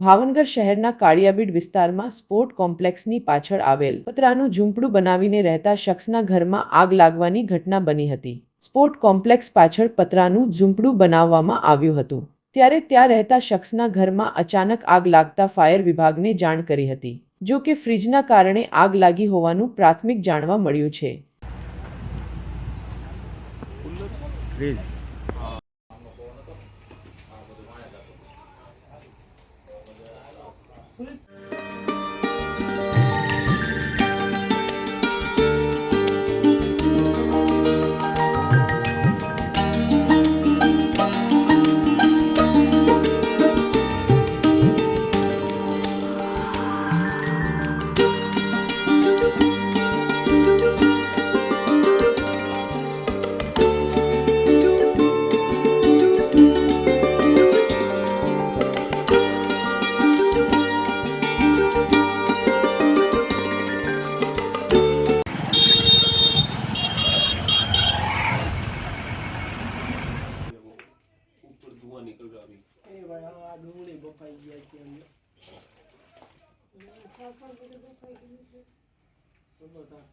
ભાવનગર શહેરના કાળિયાબીડ વિસ્તારમાં સ્પોર્ટ કોમ્પ્લેક્સની પાછળ આવેલ પતરાનું ઝૂંપડું બનાવીને રહેતા શખ્સના ઘરમાં આગ લાગવાની ઘટના બની હતી. સ્પોર્ટ કોમ્પ્લેક્સ પાછળ પતરાનું ઝૂંપડું બનાવવામાં આવ્યું હતું. ત્યારે ત્યાં રહેતા શખ્સના ઘરમાં અચાનક આગ લાગતા ફાયર વિભાગને જાણ કરી હતી, જો કે ફ્રીજના કારણે આગ લાગી હોવાનું પ્રાથમિક જાણવા મળ્યું છે. put it નીકળ્યો આવી એ ભાઈ આ ડુંગળી બફાઈ ગયા છે અમે તો બધા